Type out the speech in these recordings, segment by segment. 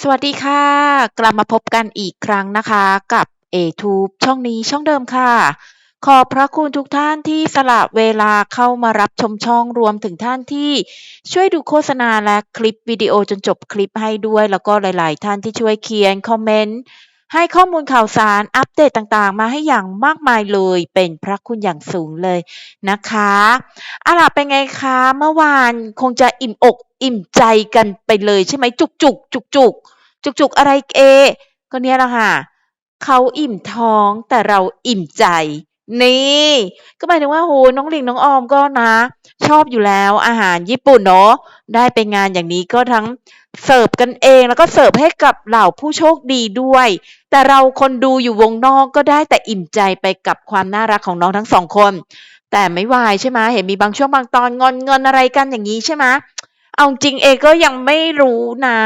สวัสดีค่ะ กลับมาพบกันอีกครั้งนะคะกับ A-Tube ช่องนี้ช่องเดิมค่ะ ขอบพระคุณทุกท่านที่สละเวลาเข้ามารับชมช่องรวมถึงท่านที่ช่วยดูโฆษณาและคลิปวิดีโอจนจบคลิปให้ด้วย แล้วก็หลาย ๆ ท่านที่ช่วยเขียนคอมเมนต์ ให้ข้อมูลข่าวสาร อัปเดตต่างๆ มาให้อย่างมากมายเลย เป็นพระคุณอย่างสูงเลยนะคะอาล่ะเป็นไงคะ เมื่อวานคงจะอิ่มอกอิ่มใจกันไปเลยใช่ไหมจุกจุกจุกจุกจุกจุกอะไรเอ ก็เนี้ยแหละค่ะเขาอิ่มท้องแต่เราอิ่มใจ นี่ ก็หมายถึงว่าโหน้องหลิงน้องออมก็นะ ชอบอยู่แล้วอาหารญี่ปุ่นเนาะได้ไปงานอย่างนี้ก็ทั้งเสิร์ฟกันเองแล้วก็เสิร์ฟให้กับเหล่าผู้โชคดีด้วย แต่เราคนดูอยู่วงนอกก็ได้แต่อิ่มใจไปกับความน่ารักของน้องทั้งสองคน แต่ไม่วายใช่ไหมเห็นมีบางช่วงบางตอนงอนเงินอะไรกันอย่างนี้ใช่ไหมเอาจริงเองก็ยังไม่รู้นะ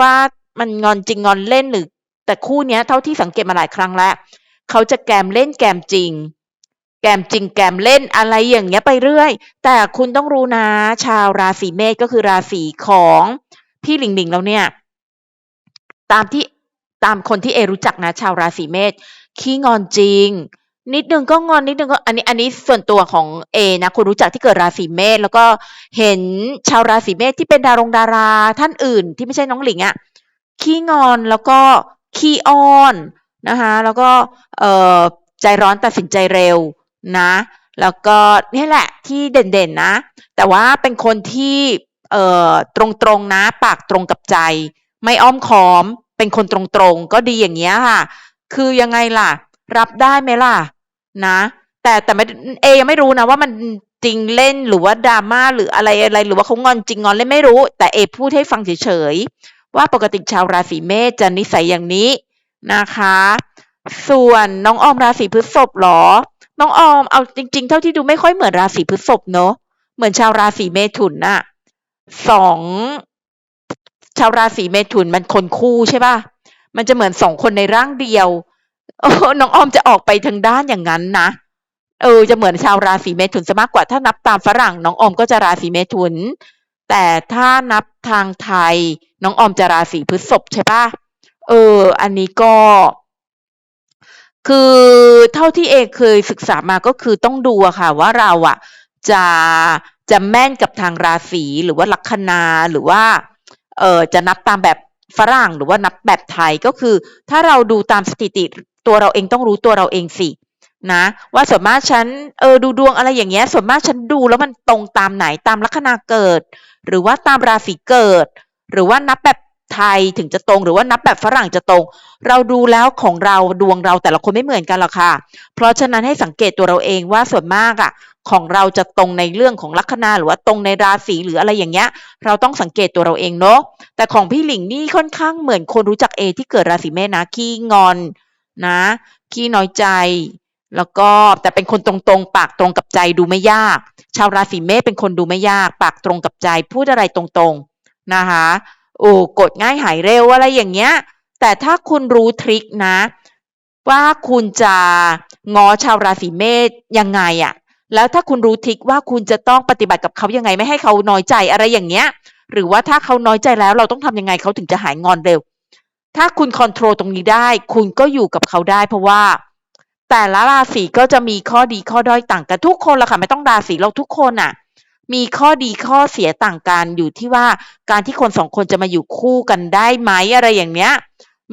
ว่ามันงอนจริงงอนเล่นหรือ แต่คู่เนี้ยเท่าที่สังเกตมาหลายครั้งแล้วเขาจะแกมเล่นแกมจริง แกมจริงแกมเล่นอะไรอย่างเงี้ยไปเรื่อย แต่คุณต้องรู้นะ ชาวราศีเมษก็คือราศีของพี่หลิงหลิงเราเนี่ย ตามที่ตามคนที่เอรู้จักนะ ชาวราศีเมษขี้งอนจริง นิดนึงก็งอนนิดนึงก็อันนี้อันนี้ส่วนตัวของเอนะคุณรู้จักที่เกิดราศีเมษแล้วก็เห็นชาวราศีเมษที่เป็นดารงดาราท่านอื่น ที่ไม่ใช่น้องหลิงอะ่ะขี้งอนแล้วก็ขี้อ้อนนะคะแล้วก็เอ่อใจร้อนตัดสินใจเร็ว นะ แล้วก็นี่แหละที่เด่นๆนะ แต่ว่าเป็นคนที่เอ่อตรงๆนะ ปากตรงกับใจ ไม่อ้อมค้อม เป็นคนตรงๆ ก็ดีอย่างเงี้ยค่ะ คือยังไงล่ะ รับได้ไหมล่ะ นะ แต่แต่ไม่เอยังไม่รู้นะว่ามันจริงเล่นหรือว่าดราม่าหรืออะไรอะไร หรือว่าเขางอนจริงงอนเล่นไม่รู้ แต่เอพูดให้ฟังเฉยๆว่าปกติชาวราศีเมษจะนิสัยอย่างนี้นะคะ ส่วนน้องออมราศีพฤษภหรอ น้องออมเอาจริง ๆ เท่าที่ดูไม่ค่อยเหมือนราศีพฤษภเนอะเหมือนชาวราศีเมถุนน่ะสองชาวราศีเมถุนมันคนคู่ใช่ป่ะมันจะเหมือนสองคนในร่างเดียวโอ้น้องออมจะออกไปทางด้านอย่างนั้นนะเออจะเหมือนชาวราศีเมถุนซะมากกว่าถ้านับตามฝรั่ง น้องออมก็จะราศีเมถุน แต่ถ้านับทางไทย น้องออมจะราศีพฤษภใช่ป่ะเออ อันนี้ก็ คือเท่าที่เอกเคยศึกษามาก็คือต้องดูอะค่ะ ว่าเราอะจะจะแม่นกับทางราศีหรือว่าลัคนาหรือว่าเออจะนับตามแบบฝรั่งหรือว่านับแบบไทยก็คือ ถ้าเราดูตามสถิติตัวเราเองต้องรู้ตัวเราเองสินะว่าส่วนมากฉันเออดูดวงอะไรอย่างเงี้ยส่วนมากฉันดูแล้วมันตรงตามไหนตามลัคนาเกิด หรือว่าตามราศีเกิด หรือว่านับแบบ ไทยถึงจะตรงหรือว่านับแบบฝรั่งจะตรง เราดูแล้วของเราดวงเราแต่ละคนไม่เหมือนกันหรอกค่ะ เพราะฉะนั้นให้สังเกตตัวเราเองว่าส่วนมากอะของเราจะตรงในเรื่องของลัคนาหรือว่าตรงในราศีหรืออะไรอย่างเงี้ย เราต้องสังเกตตัวเราเองเนาะแต่ของพี่หลิงนี่ค่อนข้างเหมือนคนรู้จักเอที่เกิดราศีเมษนะขี้งอนนะขี้น้อยใจ แล้วก็แต่เป็นคนตรงๆ ปากตรงกับใจดูไม่ยาก ชาวราศีเมษเป็นคนดูไม่ยาก ปากตรงกับใจพูดอะไรตรงๆนะคะ โอ้กดง่ายหายเร็วอะไรอย่างเงี้ย แต่ถ้าคุณรู้ทริคนะ ว่าคุณจะงอชาวราศีเมษยังไงอะแล้วถ้าคุณรู้ทริคว่าคุณจะต้องปฏิบัติกับเขายังไงไม่ให้เขาน้อยใจอะไรอย่างเงี้ย หรือว่าถ้าเขาน้อยใจแล้วเราต้องทำยังไงเขาถึงจะหายงอนเร็ว ถ้าคุณคอนโทรลตรงนี้ได้ คุณก็อยู่กับเขาได้เพราะว่า แต่ละราศีก็จะมีข้อดีข้อด้อยต่างกันทุกคนละค่ะไม่ต้องราศีเราทุกคนอะ มีข้อดีข้อเสียต่างกันอยู่ที่ว่าการที่คนสองคนจะมาอยู่คู่กันได้ไหมอะไรอย่างเนี้ย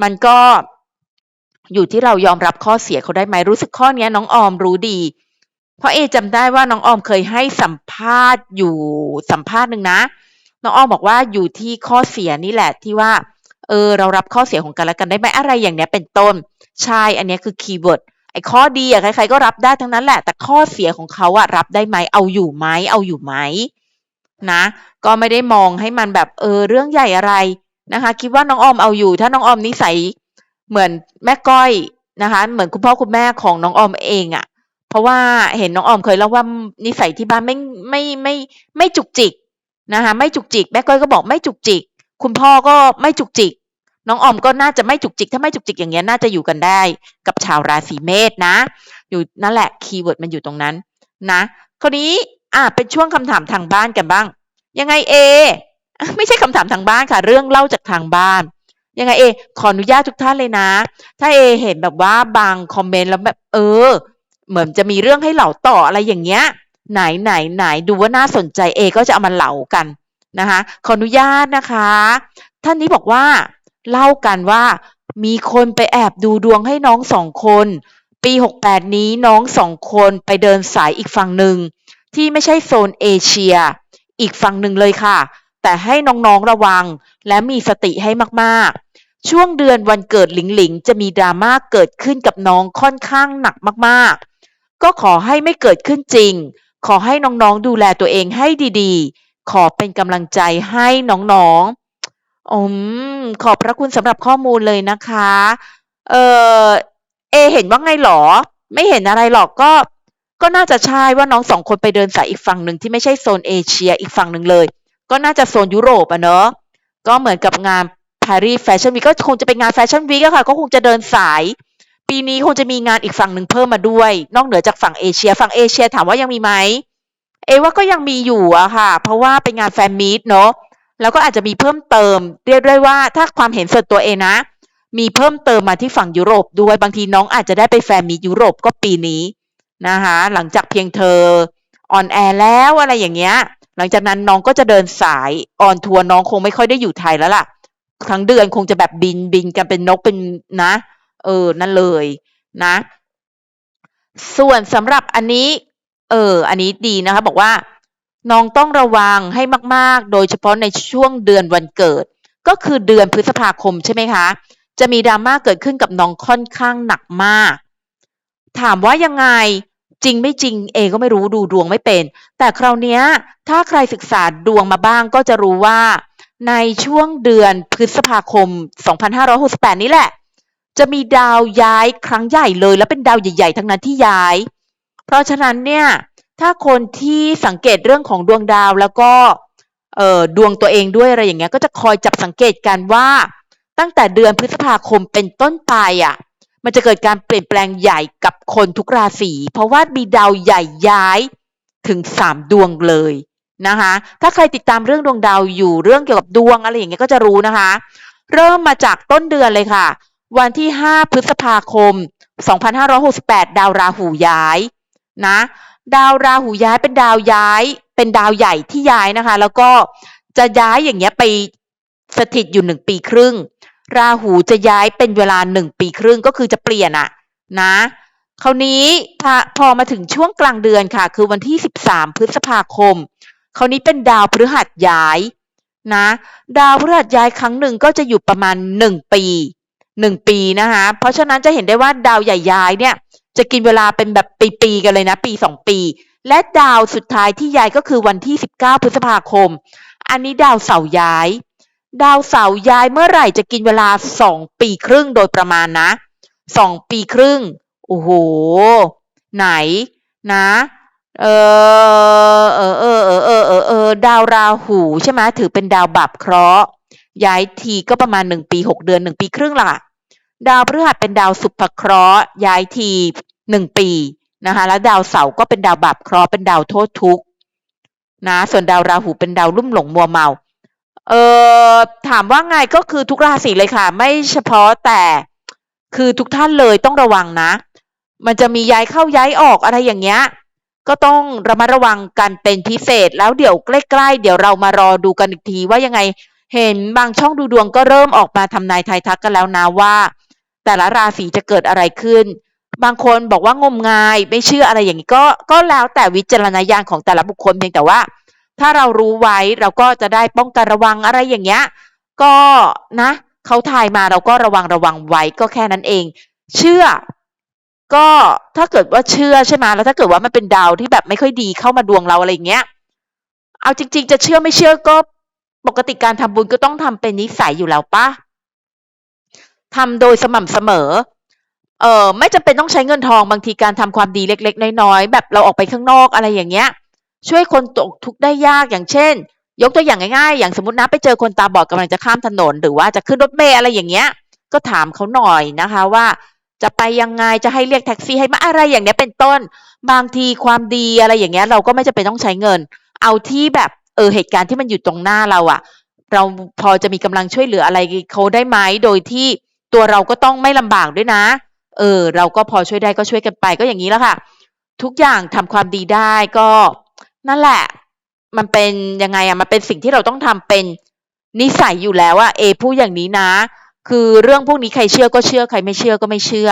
มันก็อยู่ที่เรายอมรับข้อเสียเขาได้ไหมรู้สึกข้อเนี้ยน้องออมรู้ดี เพราะเอจำได้ว่าน้องออมเคยให้สัมภาษณ์อยู่สัมภาษณ์หนึ่งนะ น้องออมบอกว่าอยู่ที่ข้อเสียนี่แหละที่ว่า เออ เรารับข้อเสียของกันและกันได้ไหมอะไรอย่างเนี้ยเป็นต้นใช่อันนี้คือคีย์เวิร์ด ไอ้ข้อดีอะใครๆก็รับได้ทั้งนั้นแหละ แต่ข้อเสียของเขาอะรับได้ไหมเอาอยู่ไหมเอาอยู่ไหมนะ ก็ไม่ได้มองให้มันแบบเออเรื่องใหญ่อะไรนะคะ คิดว่าน้องออมเอาอยู่ ถ้าน้องออมนิสัยเหมือนแม่ก้อยนะคะ เหมือนคุณพ่อคุณแม่ของน้องออมเองอะเพราะว่าเห็นน้องออมเคยเล่าว่านิสัยที่บ้านไม่ไม่ไม่ไม่จุกจิกนะคะไม่จุกจิกแม่ก้อยก็บอกไม่จุกจิก คุณพ่อก็ไม่จุกจิก น้องออมก็น่าจะไม่จุกจิก ถ้าไม่จุกจิกอย่างเงี้ยน่าจะอยู่กันได้ กับชาวราศีเมษนะ อยู่นั่นแหละคีย์เวิร์ดมันอยู่ตรงนั้นนะคราวนี้อ่าเป็นช่วงคำถามทางบ้านกันบ้าง ยังไงเอไม่ใช่คำถามทางบ้านค่ะ เรื่องเล่าจากทางบ้าน ยังไงเอ ขออนุญาตทุกท่านเลยนะ ถ้าเอเห็นแบบว่าบางคอมเมนต์แล้วแบบเออ เหมือนจะมีเรื่องให้เหล่าต่ออะไรอย่างเงี้ย ไหนไหนไหนดูว่าน่าสนใจเอ ก็จะเอามาเหลากันนะคะขออนุญาตนะคะ ท่านนี้บอกว่า เล่ากันว่ามีคนไปแอบดูดวงให้น้องสองคน ปี68นี้น้องสองคนไปเดินสายอีกฝั่งหนึ่ง ที่ไม่ใช่โซนเอเชีย อีกฝั่งหนึ่งเลยค่ะ แต่ให้น้องๆระวังและมีสติให้มากๆ ช่วงเดือนวันเกิดหลิงหลิงจะมีดราม่าเกิดขึ้นกับน้องค่อนข้างหนักมากๆ ก็ขอให้ไม่เกิดขึ้นจริง ขอให้น้องๆดูแลตัวเองให้ดีๆ ขอเป็นกำลังใจให้น้องๆ อืม ขอบพระคุณสำหรับข้อมูลเลยนะคะ เออเอ เห็นว่าไงหรอ ไม่เห็นอะไรหรอกก็ ก็น่าจะใช่ว่าน้องสองคนไปเดินสายอีกฝั่งหนึ่งที่ไม่ใช่โซนเอเชียอีกฝั่งหนึ่งเลย ก็น่าจะโซนยุโรปอะเนอะก็เหมือนกับงาน Paris Fashion Week ก็คงจะเป็นงานแฟชั่นวีคอะค่ะ ก็คงจะเดินสาย ปีนี้คงจะมีงานอีกฝั่งหนึ่งเพิ่มมาด้วย นอกเหนือจากฝั่งเอเชีย ฝั่งเอเชียถามว่ายังมีไหม เอว่าก็ยังมีอยู่อะค่ะ เพราะว่าเป็นงานแฟนมีตเนอะ แล้วก็อาจจะมีเพิ่มเติม เรียกได้ว่าถ้าความเห็นส่วนตัวเองนะ มีเพิ่มเติมมาที่ฝั่งยุโรปด้วยบางทีน้องอาจจะได้ไปแฟนมียุโรปก็ปีนี้นะคะหลังจากเพียงเธอออนแอร์แล้วอะไรอย่างเงี้ยหลังจากนั้นน้องก็จะเดินสายออนทัวร์น้องคงไม่ค่อยได้อยู่ไทยแล้วล่ะทั้งเดือนคงจะแบบบินบินกันเป็นนกเป็นนะ เออ นั่นเลยนะ ส่วนสำหรับอันนี้ เออ อันนี้ดีนะคะ บอกว่า น้องต้องระวังให้มาก ๆ โดยเฉพาะในช่วงเดือนวันเกิด ก็คือเดือนพฤษภาคมใช่ไหมคะ จะมีดราม่าเกิดขึ้นกับน้องค่อนข้างหนักมาก ถามว่ายังไงจริงไม่จริงเอก็ไม่รู้ดูดวงไม่เป็น แต่คราวนี้ถ้าใครศึกษาดวงมาบ้างก็จะรู้ว่า ในช่วงเดือนพฤษภาคม 2568 นี้แหละ จะมีดาวย้ายครั้งใหญ่เลย แล้วเป็นดาวใหญ่ ๆ ทั้งนั้นที่ย้าย เพราะฉะนั้นเนี่ย ถ้าคนที่สังเกตเรื่องของดวงดาวแล้วก็เอ่อดวงตัวเองด้วยอะไรอย่างเงี้ย ก็จะคอยจับสังเกตกันว่า ตั้งแต่เดือนพฤษภาคมเป็นต้นไปอะมันจะเกิดการเปลี่ยนแปลงใหญ่กับคนทุกราศีเพราะว่ามีดาวใหญ่ย้ายถึง3ดวงเลยนะคะถ้าใครติดตามเรื่องดวงดาวอยู่เรื่องเกี่ยวกับดวงอะไรอย่างเงี้ยก็จะรู้นะคะ เริ่มมาจากต้นเดือนเลยค่ะ วันที่ 5 พฤษภาคม 2568 ดาวราหูย้ายนะ ดาวราหูย้ายเป็นดาวย้าย เป็นดาวใหญ่ที่ย้ายนะคะ แล้วก็จะย้ายอย่างเงี้ยไปสถิตอยู่หนึ่งปีครึ่ง ราหูจะย้ายเป็นเวลาหนึ่งปีครึ่งก็คือจะเปลี่ยนอะนะคราวนี้พอพอมาถึงช่วงกลางเดือนค่ะ คือวันที่ 13 พฤษภาคม คราวนี้เป็นดาวพฤหัสย้ายนะ ดาวพฤหัสย้ายครั้งหนึ่งก็จะอยู่ประมาณหนึ่งปี หนึ่งปีนะคะ เพราะฉะนั้นจะเห็นได้ว่าดาวใหญ่ย้ายเนี่ย จะกินเวลาเป็นแบบปีๆกันเลยนะ ปีสองปี และดาวสุดท้ายที่ย้ายก็คือวันที่ 19 พฤษภาคม อันนี้ดาวเสาร์ย้าย ดาวเสาร์ย้ายเมื่อไหร่จะกินเวลาสองปีครึ่งโดยประมาณนะสองปีครึ่ง โอ้โห ไหนนะเออเออเออเออเออเออเออดาวราหูใช่ไหมถือเป็นดาวบาปเคราะห์ ย้ายทีก็ประมาณหนึ่งปีหกเดือนหนึ่งปีครึ่งล่ะดาวพฤหัสเป็นดาวสุภเคราะห์ย้ายทีหนึ่งปีนะคะแล้วดาวเสาร์ก็เป็นดาวบาปเคราะห์เป็นดาวโทษทุกข์นะส่วนดาวราหูเป็นดาวลุ่มหลงมัวเมาเออถามว่าไงก็คือทุกราศีเลยค่ะ ไม่เฉพาะแต่คือทุกท่านเลยต้องระวังนะ มันจะมีย้ายเข้าย้ายออกอะไรอย่างเงี้ยก็ต้องระมัดระวังกันเป็นพิเศษแล้วเดี๋ยวใกล้ๆเดี๋ยวเรามารอดูกันอีกทีว่ายังไง เห็นบางช่องดูดวงก็เริ่มออกมาทำนายทายทักกันแล้วนะว่า แต่ละราศีจะเกิดอะไรขึ้น บางคนบอกว่างมงายไม่เชื่ออะไรอย่างนี้ก็ก็แล้วแต่วิจารณญาณของแต่ละบุคคลเพียงแต่ว่า ถ้าเรารู้ไว้เราก็จะได้ป้องกันระวังอะไรอย่างเงี้ยก็นะเขาทายมาเราก็ระวังระวังไว้ก็แค่นั้นเอง เชื่อ ก็ถ้าเกิดว่าเชื่อใช่ไหมแล้วถ้าเกิดว่ามันเป็นดาวที่แบบไม่ค่อยดีเข้ามาดวงเราอะไรอย่างเงี้ยเอาจริง ๆ จะเชื่อไม่เชื่อก็ ปกติการทำบุญก็ต้องทำเป็นนิสัยอยู่แล้วปะทำโดยสม่ำเสมอ เออไม่จำเป็นต้องใช้เงินทองบางทีการทำความดีเล็ก ๆ น้อยๆแบบเราออกไปข้างนอกอะไรอย่างเงี้ย ช่วยคนตกทุกข์ได้ยากอย่างเช่น ยกตัวอย่างง่ายๆ อย่างสมมตินะไปเจอคนตาบอดกำลังจะข้ามถนน หรือว่าจะขึ้นรถเมล์อะไรอย่างเงี้ย ก็ถามเขาหน่อยนะคะว่าจะไปยังไงจะให้เรียกแท็กซี่ให้มาอะไรอย่างเนี้ยเป็นต้น บางทีความดีอะไรอย่างเงี้ย เราก็ไม่จำเป็นต้องใช้เงิน เอาที่แบบ เออเหตุการณ์ที่มันอยู่ตรงหน้าเราอะเราพอจะมีกำลังช่วยเหลืออะไรเขาได้ไหมโดยที่ตัวเราก็ต้องไม่ลำบากด้วยนะ เออ เราก็พอช่วยได้ก็ช่วยกันไปก็อย่างนี้แล้วค่ะ ทุกอย่างทำความดีได้ก็ นั่นแหละ มันเป็นยังไงอะมันเป็นสิ่งที่เราต้องทำเป็นนิสัยอยู่แล้วอะเอพูดอย่างนี้นะ คือเรื่องพวกนี้ใครเชื่อก็เชื่อใครไม่เชื่อก็ไม่เชื่อ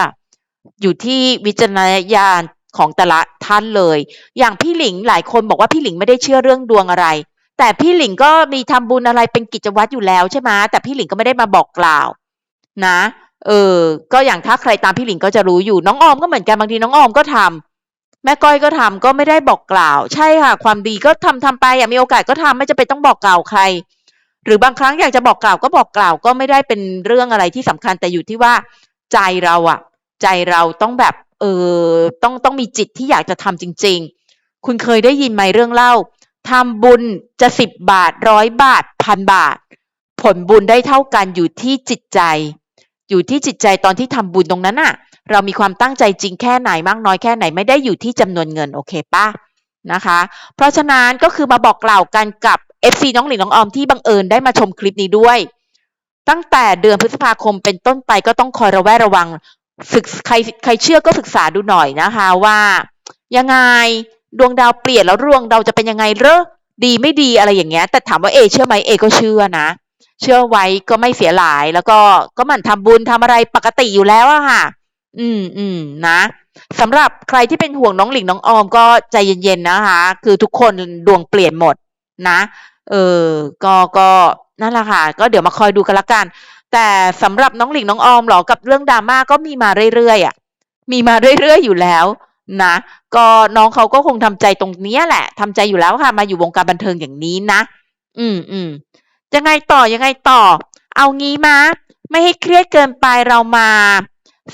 อยู่ที่วิจารณญาณของแต่ละท่านเลย อย่างพี่หลิงหลายคนบอกว่าพี่หลิงไม่ได้เชื่อเรื่องดวงอะไร แต่พี่หลิงก็มีทำบุญอะไรเป็นกิจวัตรอยู่แล้วใช่ไหมแต่พี่หลิงก็ไม่ได้มาบอกกล่าว นะ เออ ก็อย่างถ้าใครตามพี่หลิงก็จะรู้อยู่น้องออมก็เหมือนกันบางทีน้องออมก็ทำแม่ก้อยก็ทำก็ไม่ได้บอกกล่าว ใช่ค่ะ ความดีก็ทำทำไปอยากมีโอกาสก็ทำไม่จะเป็นต้องบอกกล่าวใคร หรือบางครั้งอยากจะบอกกล่าวก็บอกกล่าวก็ไม่ได้เป็นเรื่องอะไรที่สำคัญแต่อยู่ที่ว่าใจเราอะใจเราต้องแบบเออต้องต้องมีจิตที่อยากจะทำจริง ๆ คุณเคยได้ยินไหมเรื่องเล่า ทำบุญจะสิบบาทร้อยบาทพันบาท ผลบุญได้เท่ากันอยู่ที่จิตใจ อยู่ที่จิตใจตอนที่ทำบุญตรงนั้นน่ะเรามีความตั้งใจจริงแค่ไหนมากน้อยแค่ไหนไม่ได้อยู่ที่จำนวนเงินโอเคป่ะนะคะ เพราะฉะนั้นก็คือมาบอกกล่าวกันกับ FC น้องหลินน้องออมที่บังเอิญได้มาชมคลิปนี้ด้วย ตั้งแต่เดือนพฤษภาคมเป็นต้นไปก็ต้องคอยระแวดระวัง ศึกใครใครเชื่อก็ศึกษาดูหน่อยนะคะว่า ยังไง ดวงดาวเปลี่ยนแล้วดวงดาวจะเป็นยังไงเรอดีไม่ดีอะไรอย่างเงี้ย แต่ถามว่าเอเชื่อไหมเอก็เชื่อนะ เชื่อไว้ก็ไม่เสียหลายแล้วก็ก็มันทำบุญทำอะไรปกติอยู่แล้วอะค่ะ อืมอืมนะสำหรับใครที่เป็นห่วงน้องหลิงน้องออมก็ใจเย็นๆนะคะ คือทุกคนดวงเปลี่ยนหมดนะ เออก็ก็นั่นแหละค่ะ ก็เดี๋ยวมาคอยดูกันละกัน แต่สำหรับน้องหลิงน้องออมหรอกับเรื่องดราม่าก็มีมาเรื่อยๆอะ มีมาเรื่อยๆอยู่แล้ว นะก็น้องเขาก็คงทำใจตรงเนี้ยแหละทำใจอยู่แล้วค่ะ มาอยู่วงการบันเทิงอย่างนี้นะ อืมอืมยังไงต่อยังไงต่อ เอางี้มาไม่ให้เครียดเกินไปเรามา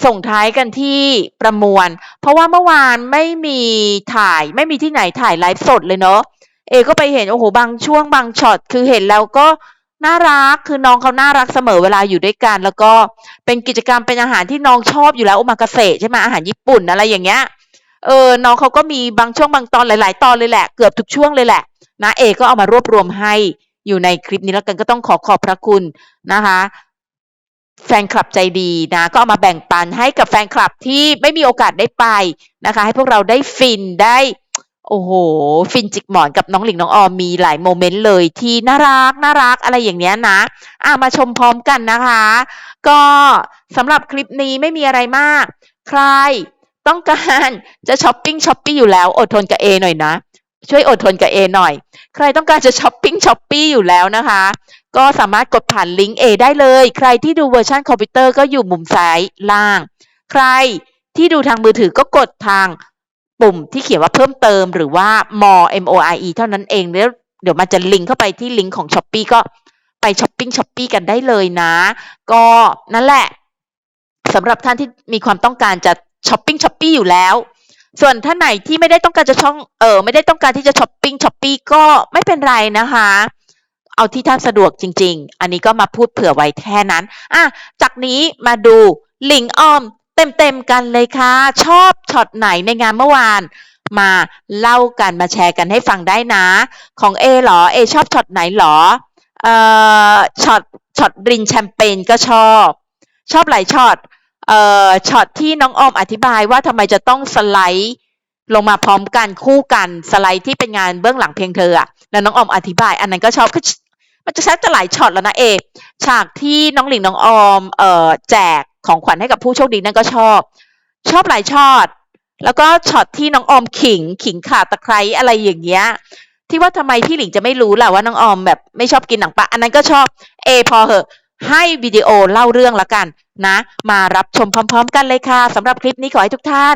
ส่งท้ายกันที่ประมวล เพราะว่าเมื่อวานไม่มีถ่ายไม่มีที่ไหนถ่ายไลฟ์สดเลยเนาะเอก็ไปเห็นโอ้โหบางช่วงบางช็อตคือเห็นแล้วก็น่ารักคือน้องเขาน่ารักเสมอเวลาอยู่ด้วยกัน แล้วก็เป็นกิจกรรมเป็นอาหารที่น้องชอบอยู่แล้วโอมากาเสะใช่ไหมอาหารญี่ปุ่นอะไรอย่างเงี้ย เออน้องเขาก็มีบางช่วงบางตอนหลาย ๆ ตอนเลยแหละ เกือบทุกช่วงเลยแหละนะเอก็เอามารวบรวมให้อยู่ในคลิปนี้แล้วกันก็ต้องขอขอบพระคุณนะคะแฟนคลับใจดีนะก็เอามาแบ่งปันให้กับแฟนคลับที่ไม่มีโอกาสได้ไปนะคะ ให้พวกเราได้ฟินได้ โอ้โห ฟินจิกหมอนกับน้องหลิงน้องออมมีหลายโมเมนต์เลยที่น่ารักน่ารักอะไรอย่างเนี้ยนะอะมาชมพร้อมกันนะคะ ก็สำหรับคลิปนี้ไม่มีอะไรมาก ใคร ต้องการจะช้อปปิ้งช้อปปี้อยู่แล้วอดทนกับเอหน่อยนะ ช่วยอดทนกับเอหน่อย ใครต้องการจะช้อปปิ้งช้อปปี้อยู่แล้วนะคะ ก็สามารถกดผ่านลิงก์ A ได้เลย ใครที่ดูเวอร์ชันคอมพิวเตอร์ก็อยู่มุมซ้ายล่าง ใครที่ดูทางมือถือก็กดทางปุ่มที่เขียนว่าเพิ่มเติมหรือว่า more m o r e เท่านั้นเองแล้วเดี๋ยวมันจะลิงก์เข้าไปที่ลิงก์ของ s h อ p e e ก็ไปช้อปปิ้งช้อปปี้กันได้เลยนะ ก็นั่นแหละสำหรับท่านที่มีความต้องการจะ ช้อปปิ้งช้อปปี้อยู่แล้ว ส่วนท่านไหนที่ไม่ได้ต้องการจะช่องเออไม่ได้ต้องการที่จะช้อปปิ้งช้อปปี้ก็ไม่เป็นไรนะคะเอาที่ท่านสะดวกจริง ๆ อันนี้ก็มาพูดเผื่อไว้แค่นั้นอะจากนี้มาดูลิงออมเต็มๆกันเลยค่ะ ชอบช็อตไหนในงานเมื่อวาน มาเล่ากันมาแชร์กันให้ฟังได้นะ ของเอหรอเอชอบช็อตไหนหรอเอ่อช็อตช็อตรินแชมเปญก็ชอบ ชอบหลายช็อต เอ่อช็อตที่น้องออมอธิบายว่าทำไมจะต้องสไลด์ลงมาพร้อมกันคู่กันสไลด์ที่เป็นงานเบื้องหลังเพียงเธออะแล้วน้องออมอธิบาย อันนั้นก็ชอบคือมันจะใช้จะหลายช็อตแล้วนะเอฉากที่น้องหลิงน้องออมเอ่อแจกของขวัญให้กับผู้โชคดีนั่นก็ชอบ ชอบหลายช็อตแล้วก็ช็อตที่น้องออมขิงขิงข่าตะไคร้อะไรอย่างเงี้ยที่ว่าทำไมพี่หลิงจะไม่รู้แหละว่าน้องออมแบบไม่ชอบกินหนังปลาอันนั้นก็ชอบเอพอเหอะ ให้วิดีโอเล่าเรื่องละกันนะ มารับชมพร้อม ๆ กันเลยค่ะสำหรับคลิปนี้ขอให้ทุกท่าน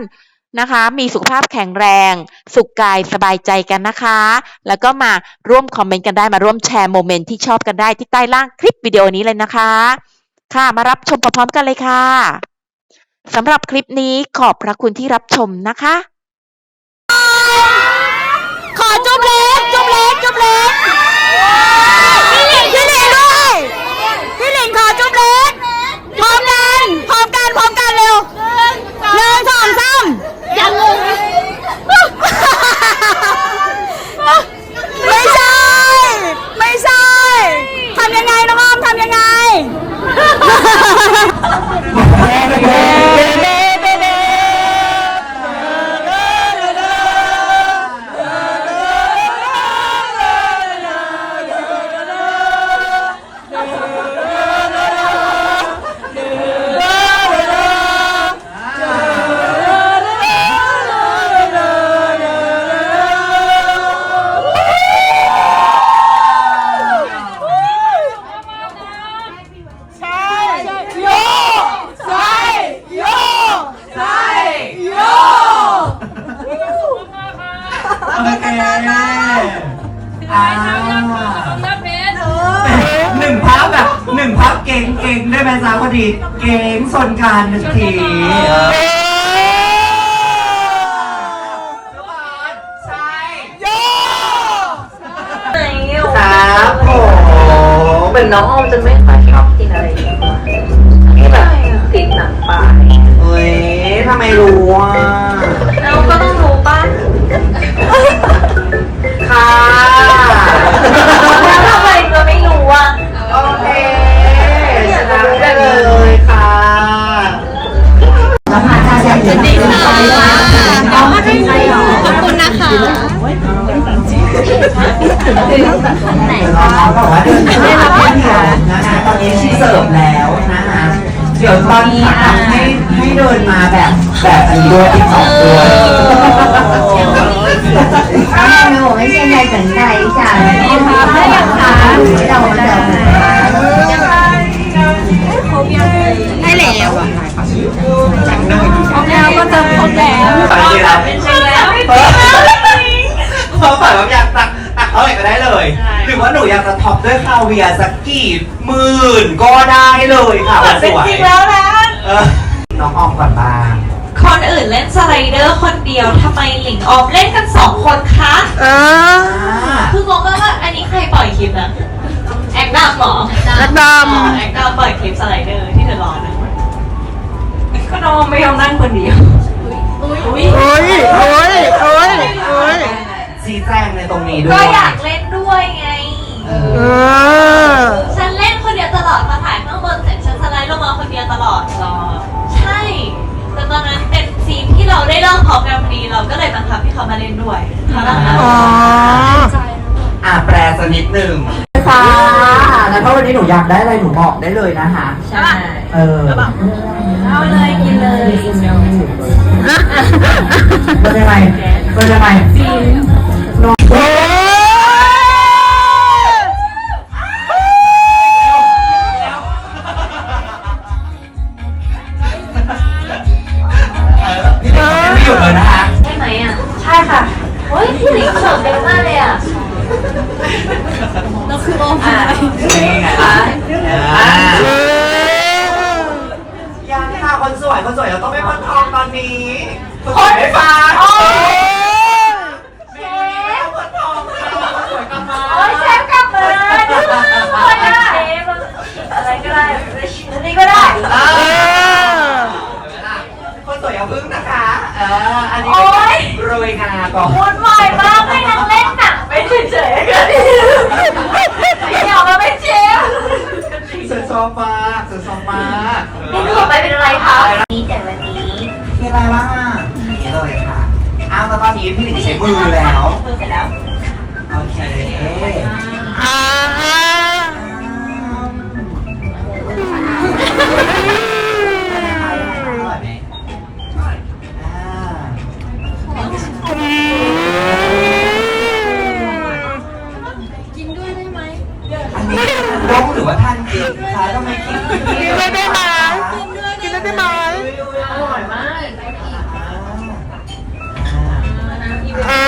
นะคะ มีสุขภาพแข็งแรง สุขกายสบายใจกันนะคะ แล้วก็มาร่วมคอมเมนต์กันได้มาร่วมแชร์โมเมนต์ที่ชอบกันได้ที่ใต้ล่างคลิปวิดีโอนี้เลยนะคะ ค่ะมารับชมพร้อมๆกันเลยค่ะสำหรับคลิปนี้ขอบพระคุณที่รับชมนะคะ ขอจุ๊บเล็กจุ๊บเล็กจุ๊บเล็ก นน้องออมจะไม่ค่อยชอบกินอะไรอย่างเงี้ยที่แบบติดหนังปลายเฮ้ยทำไมรู้อะเราก็ต้องรู้ป่ะค่ะแล้วทำไมจะไม่รู้อะโอเคชนะได้เลยค่ะขอบคุณนะคะน้องบอกว่าเดินไม่รับไม่ทัน นี้ที่เสิร์ฟแล้วนะคะเดี๋ยวตอนนี้อะให้ให้เดินมาแบบแบบอันด้วยอีกสองตัวไม่หนูไม่ใช่ในสันใจจ้ะไม่ค่ะไม่ค่ะเราเราให้แล้วอ่ยครบแล้วก็เติยครบแล้ว เท่าไหร่ก็ได้เลยหรือว่าหนูอยากจะท็อปด้วยคาเวียร์สักกี่หมื่นก็ได้เลยค่ะวันสวยจริงแล้วนะ เออน้องออมก่อนบ้างคนอื่นเล่นสไลเดอร์คนเดียวทำไมหลิงออมเล่นกันสองคนคะอ่า คืองงมากว่าอันนี้ใครปล่อยคลิปนะแอคดามหรอแอคดามอ๋อแอคดามปล่อยคลิปสไลเดอร์ที่เธอรอนะก็น้องไม่ยอมนั่งคนเดียวอุ้ยโอ้ยโอ้ยโอ้ยโอ้ย ชี้แจงในตรงนี้ด้วก็ยอยากเล่นด้วยไง เออฉันเล่นคนเดียวตลอดพอถ่ายข้างบนเสร็จฉันสไลด์ลงมาคนเดียวตลอดรอ ใช่ แต่ตอนนั้นเป็นซีนที่เราได้เริ่มพร้อมกันพอดีเราก็เลยบังคับให้เขามาเล่นด้วยเขาบังคับอ๋อ อะแปลสักนิดหนึ่งค่ะแล้วถ้าวันนี้หนูอยากได้อะไรหนูบอกได้เลยนะคะใช่เออเอาเลยกินเลยเป็นยังไงเป็นยังไงโอ้ยพี่เด็ก ไม่หยุดเลยนะคะใช่ไหมอะ ใช่ค่ะเฮ้ยพี่หลิงเสิร์ฟเร็วมากเลยอะเราคือโอมอะนี่ไงล่ะอ่ายังค่ะคนสวยคนสวยเราต้องไม่คนทองตอนนี้คนสวยไม่ฟัง โอ้ย เชฟคนทองค่ะคนสวยกลับมา โอ้ยเชฟกลับมาดื้อเลยอะเชฟ อะไรก็ได้อันนี้ก็ได้เออ คนสวยอย่าพึ่งนะคะ เออ อันนี้โอ๊ย โรยงาก่อน วุ่นวายมากให้นางเล่นหนังไปเฉยๆกันอยากมาเป็นเชฟเสือชอบมากเสือชอบมากเมนูต่อไปเป็นอะไรคะนี่แต่วันนี้มีอะไรบ้างอะนี่เลยค่ะ อ้าวแต่ตอนนี้พี่หลิงใช้มือแล้วมือเสร็จแล้ว โอเค อ่า ทานจริงคะทำไมกินกินได้ไหมกินได้ไหมอร่อยมากอ่า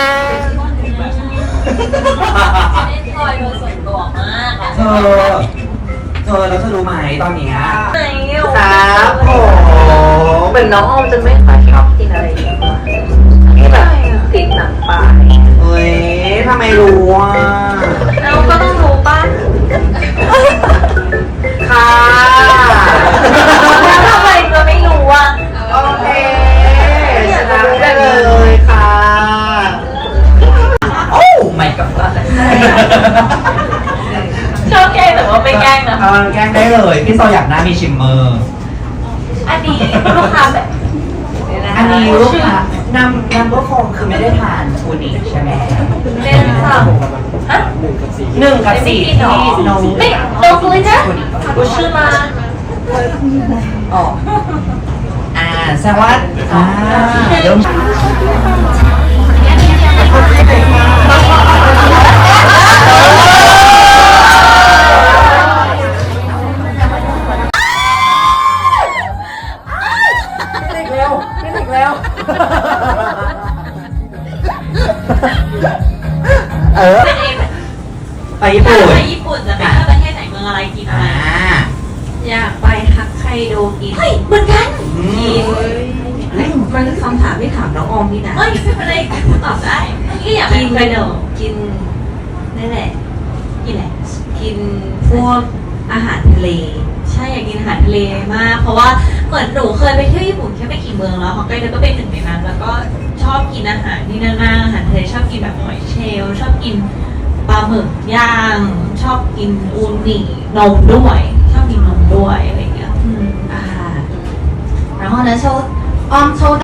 เล่นคอยโดยส่วนตัวมากอะเธอเธอแล้วเธอรู้ไหมตอนเนี้ย ไหนอยู่ครับผมเหมือนน้องออมจะไม่ค่อยชอบกินอะไร กับสีที่น้องไม่โดนเลยนะกูชื่อมาอ๋ออ่าแสดงว่าอ่าเริ่มเออเป็นเอง ไปญี่ปุ่น ไปญี่ปุ่นจะไปเที่ยวประเทศไหนเมืองอะไรกินอะอ่า ไรโดกินเฮ้ยเหมือนกันกินมันคำถามที่ถามน้องออมนี่นะเอ้ยไม่เป็นไรตอบได้นี่ก็อยากเป็กินนไฮโดกินนี่แหละ กินแหละกินพวกอาหารทะเล ใช่อยากกินอาหารทะเลมาก เพราะว่าเหมือนหนูเคยไปเที่ยวญี่ปุ่นแค่ไม่กี่เมืองแล้วฮอกไกโดก็เป็นหนึ่งในนั้นแล้วก็ชอบกินอาหารที่น่าๆอาหารทะเลชอบกินแบบหอยเชลล์ชอบกิน ปลาหมึกย่าง ชอบกินอูนินมด้วย ชอบกินนมด้วยอะไรอย่างเงี้ยอืมอ่า然后呢抽嗯抽到。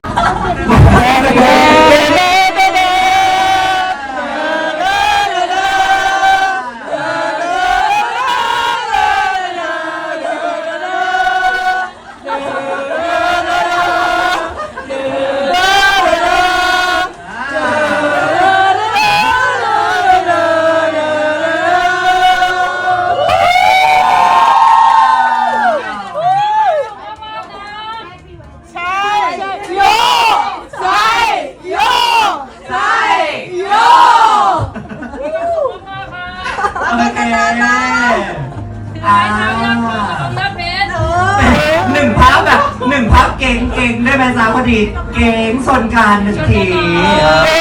เก่งส่วนการหนึ่งทีเออ